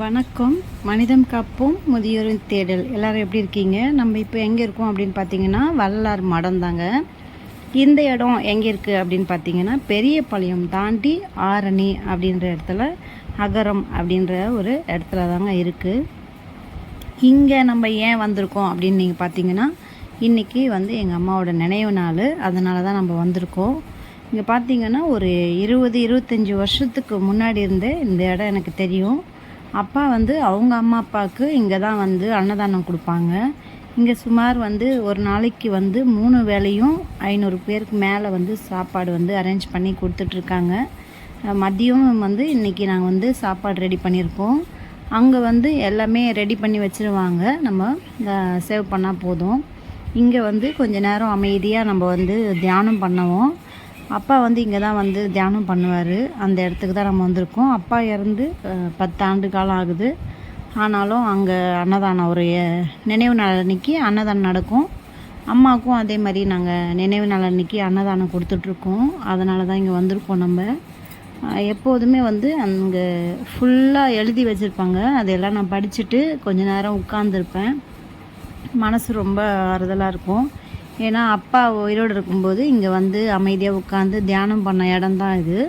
வணக்கம். மனிதம் காப்போம் முதியோரின் தேடல். எல்லோரும் எப்படி இருக்கீங்க? நம்ம இப்போ எங்கே இருக்கோம் அப்படின்னு பார்த்தீங்கன்னா வள்ளலார் மடம் தாங்க இந்த இடம் எங்கே இருக்குது அப்படின்னு பார்த்தீங்கன்னா பெரியபாளையம் தாண்டி ஆரணி அப்படின்ற இடத்துல அகரம் அப்படின்ற ஒரு இடத்துல தாங்க இருக்குது இங்கே நம்ம ஏன் வந்திருக்கோம் அப்படின்னு நீங்கள் பார்த்தீங்கன்னா இன்றைக்கி வந்து எங்கள் அம்மாவோட நினைவு நாள். அதனால தான் நம்ம வந்திருக்கோம். இங்கே பார்த்தீங்கன்னா ஒரு இருபது இருபத்தஞ்சி வருஷத்துக்கு முன்னாடி இருந்தே இந்த இடம் எனக்கு தெரியும். அப்பா வந்து அவங்க அம்மா அப்பாவுக்கு இங்கே தான் வந்து அன்னதானம் கொடுப்பாங்க. இங்கே சுமார் வந்து ஒரு நாளைக்கு வந்து மூணு வேளையும் ஐநூறு பேருக்கு மேலே வந்து சாப்பாடு வந்து அரேஞ்ச் பண்ணி கொடுத்துட்ருக்காங்க. மதியம் வந்து இன்றைக்கி நாங்கள் வந்து சாப்பாடு ரெடி பண்ணியிருக்கோம் அங்கே வந்து எல்லாமே ரெடி பண்ணி வச்சுருவாங்க. நம்ம சேவ் பண்ணால் போதும். இங்கே வந்து கொஞ்ச நேரம் அமைதியாக நம்ம வந்து தியானம் பண்ணுவோம். அப்பா வந்து இங்கே தான் வந்து தியானம் பண்ணுவார். அந்த இடத்துக்கு தான் நம்ம வந்திருக்கோம். அப்பா இறந்து பத்து ஆண்டு காலம் ஆகுது. ஆனாலும் அங்கே அன்னதானம் ஒரு நினைவு நாள் அன்னைக்கு அன்னதானம் நடக்கும். அம்மாவுக்கும் அதே மாதிரி நாங்கள் நினைவு நாள் அன்னைக்கு அன்னதானம் கொடுத்துட்ருக்கோம். அதனால தான் இங்கே வந்திருக்கோம் நம்ம. எப்போதுமே வந்து அங்கே ஃபுல்லாக எழுதி வச்சுருப்பாங்க. அதையெல்லாம் நான் படிச்சுட்டு கொஞ்ச நேரம் உட்காந்துருப்பேன் மனசு ரொம்ப ஆறுதலாக இருக்கும். ஏன்னா அப்பா உயிரோடு இருக்கும்போது இங்கே வந்து அமைதியாக உட்காந்து தியானம் பண்ண இடம் தான் இது.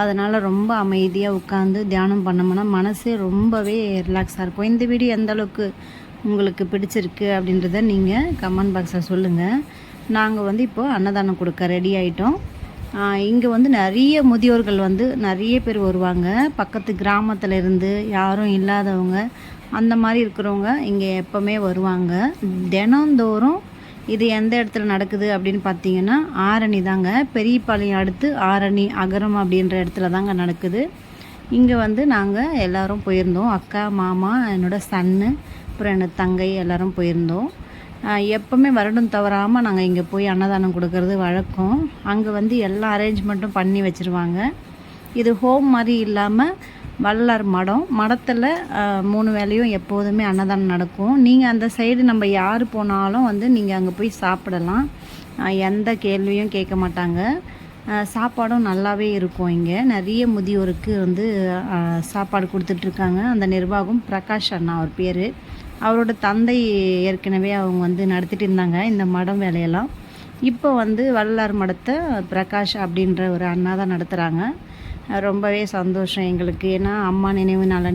அதனால் ரொம்ப அமைதியாக உட்காந்து தியானம் பண்ணோம்னா மனசே ரொம்பவே ரிலாக்ஸாக இருக்கும். இந்த வீடியோ எந்த அளவுக்கு உங்களுக்கு பிடிச்சிருக்கு அப்படின்றத நீங்கள் கமெண்ட் பாக்ஸில் சொல்லுங்கள் நாங்கள் வந்து இப்போது அன்னதானம் கொடுக்க ரெடி ஆகிட்டோம் இங்கே வந்து நிறைய முதியோர்கள் வந்து நிறைய பேர் வருவாங்க. பக்கத்து கிராமத்தில் இருந்து யாரும் இல்லாதவங்க அந்த மாதிரி இருக்கிறவங்க இங்கே எப்போவுமே வருவாங்க. தினந்தோறும் இது எந்த இடத்துல நடக்குது அப்படின்னு பார்த்தீங்கன்னா ஆரணி தாங்க. பெரியபாளையம் அடுத்து ஆரணி அகரம் அப்படின்ற இடத்துல தாங்க நடக்குது. இங்கே வந்து நாங்கள் எல்லாரும் போயிருந்தோம். அக்கா மாமா என்னோட சன்னு அப்புறம் என்னோடய தங்கை எல்லோரும் போயிருந்தோம். எப்போவுமே வருடம் தவறாமல் நாங்கள் இங்கே போய் அன்னதானம் கொடுக்கறது வழக்கம். அங்கே வந்து எல்லா அரேஞ்ச்மெண்ட்டும் பண்ணி வச்சுருவாங்க. இது ஹோம் மாதிரி இல்லாமல் வள்ளலார் மடம். மடத்தில் மூணு வேளையும் எப்போதுமே அன்னதானம் நடக்கும். நீங்கள் அந்த சைடு நம்ம யார் போனாலும் வந்து நீங்கள் அங்கே போய் சாப்பிடலாம். எந்த கேள்வியும் கேட்க மாட்டாங்க. சாப்பாடும் நல்லாவே இருக்கும் இங்கே. நிறைய முதியோருக்கு வந்து சாப்பாடு கொடுத்துட்ருக்காங்க. அந்த நிர்வாகம் பிரகாஷ் அண்ணா அவர் பேர். அவரோட தந்தை ஏற்கனவே அவங்க வந்து நடத்திட்டு இருந்தாங்க இந்த மடம் வேலையெல்லாம். இப்போ வந்து வள்ளலார் மடத்தை பிரகாஷ் அப்படின்ற ஒரு அண்ணா தான் நடத்துகிறாங்க ரொம்பவே சந்தோஷம் எங்களுக்கு. ஏன்னா அம்மா நினைவு நாள்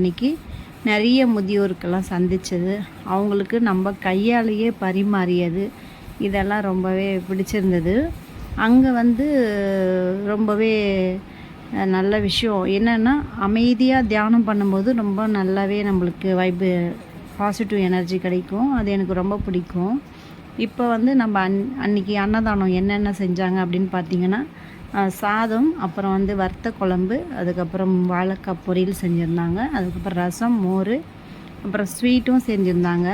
நிறைய முதியோருக்கெல்லாம் சந்தித்தது அவங்களுக்கு நம்ம கையாலேயே பரிமாறியது. இதெல்லாம் ரொம்பவே பிடிச்சிருந்தது. அங்கே வந்து ரொம்பவே நல்ல விஷயம். என்னென்னா அமைதியாக தியானம் பண்ணும்போது ரொம்ப நல்லாவே நம்மளுக்கு வைப்பு பாசிட்டிவ் எனர்ஜி கிடைக்கும். அது எனக்கு ரொம்ப பிடிக்கும். இப்போ வந்து நம்ம அன் அன்னைக்கு அன்னதானம் என்னென்ன செஞ்சாங்க அப்படின்னு பார்த்தீங்கன்னா சாதம் அப்புறம் வந்து வறுத்த குழம்பு அதுக்கப்புறம் வாழைக்காய் பொரியல் செஞ்சுருந்தாங்க. அதுக்கப்புறம் ரசம் மோர் அப்புறம் ஸ்வீட்டும் செஞ்சுருந்தாங்க.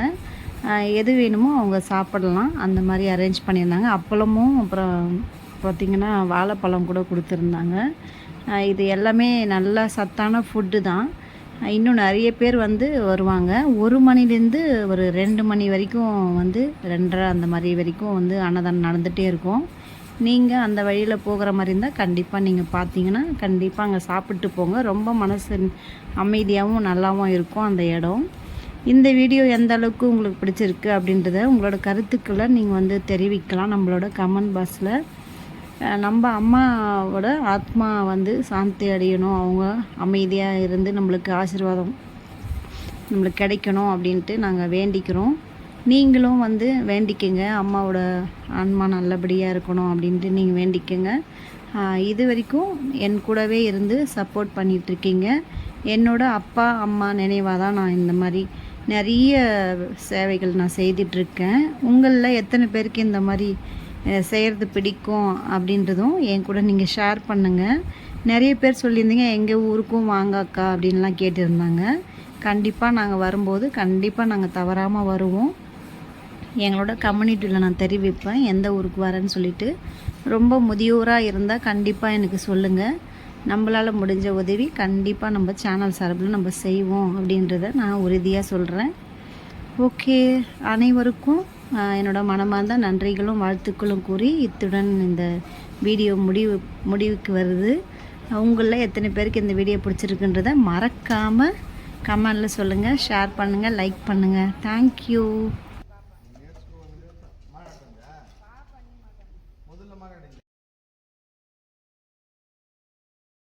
எது வேணுமோ அவங்க சாப்பிடலாம். அந்த மாதிரி அரேஞ்ச் பண்ணியிருந்தாங்க. அப்பளமும் அப்புறம் பார்த்திங்கன்னா வாழைப்பழம் கூட கொடுத்துருந்தாங்க. இது எல்லாமே நல்ல சத்தான ஃபுட்டு தான். இன்னும் நிறைய பேர் வந்து வருவாங்க. ஒரு மணிலேருந்து ஒரு ரெண்டு மணி வரைக்கும் வந்து ரெண்டரை அந்த மாதிரி வரைக்கும் வந்து அன்னதானம் நடந்துகிட்டே இருக்கும். நீங்கள் அந்த வழியில் போகிற மாதிரி இருந்தால் கண்டிப்பாக நீங்கள் பார்த்தீங்கன்னா கண்டிப்பாக அங்கே சாப்பிட்டு போங்க. ரொம்ப மனசு அமைதியாகவும் நல்லாவும் இருக்கும் அந்த இடம். இந்த வீடியோ எந்த அளவுக்கு உங்களுக்கு பிடிச்சிருக்கு அப்படின்றத உங்களோட கருத்துக்களை நீங்கள் வந்து தெரிவிக்கலாம். நம்மளோட கமெண்ட் பாக்ஸில் நம்ம அம்மாவோட ஆத்மா வந்து சாந்தி அடையணும். அவங்க அமைதியாக இருந்து நம்மளுக்கு ஆசீர்வாதம் நம்மளுக்கு கிடைக்கணும் அப்படின்ட்டு நாங்கள் வேண்டிக்கிறோம். நீங்களும் வந்து வேண்டிக்கங்க. அம்மாவோட ஆன்மா நல்லபடியாக இருக்கணும் அப்படின்ட்டு நீங்கள் வேண்டிக்கங்க. இது வரைக்கும் என் கூடவே இருந்து சப்போர்ட் பண்ணிகிட்ருக்கீங்க என்னோட அப்பா அம்மா நினைவாக தான் நான் இந்த மாதிரி நிறைய சேவைகள் நான் செய்துட்ருக்கேன் உங்களில் எத்தனை பேருக்கு இந்த மாதிரி செய்கிறது பிடிக்கும் அப்படின்றதும் என் கூட நீங்கள் ஷேர் பண்ணுங்கள் நிறைய பேர் சொல்லியிருந்தீங்க எங்கள் ஊருக்கும் வாங்க அக்கா அப்படின்லாம் கேட்டிருந்தாங்க. கண்டிப்பாக நாங்கள் வரும்போது கண்டிப்பாக நாங்கள் தவறாமல் வருவோம். எங்களோட கம்யூனிட்டியில் நான் தெரிவிப்பேன் எந்த ஊருக்கு வரேன்னு சொல்லிட்டு. ரொம்ப முதியோராக இருந்தால் கண்டிப்பாக எனக்கு சொல்லுங்கள் நம்மளால் முடிஞ்ச உதவி கண்டிப்பாக நம்ம சேனல் சார்பில் நம்ம செய்வோம் அப்படின்றத நான் உறுதியாக சொல்கிறேன் ஓகே அனைவருக்கும் என்னோடய மனமார்ந்த நன்றிகளும் வாழ்த்துக்களும் கூறி இத்துடன் இந்த வீடியோ முடிவு முடிவுக்கு வருது. உங்களில் எத்தனை பேருக்கு இந்த வீடியோ பிடிச்சிருக்குன்றத மறக்காமல் கமெண்டில் சொல்லுங்கள் ஷேர் பண்ணுங்கள் லைக் பண்ணுங்கள் தேங்க்யூ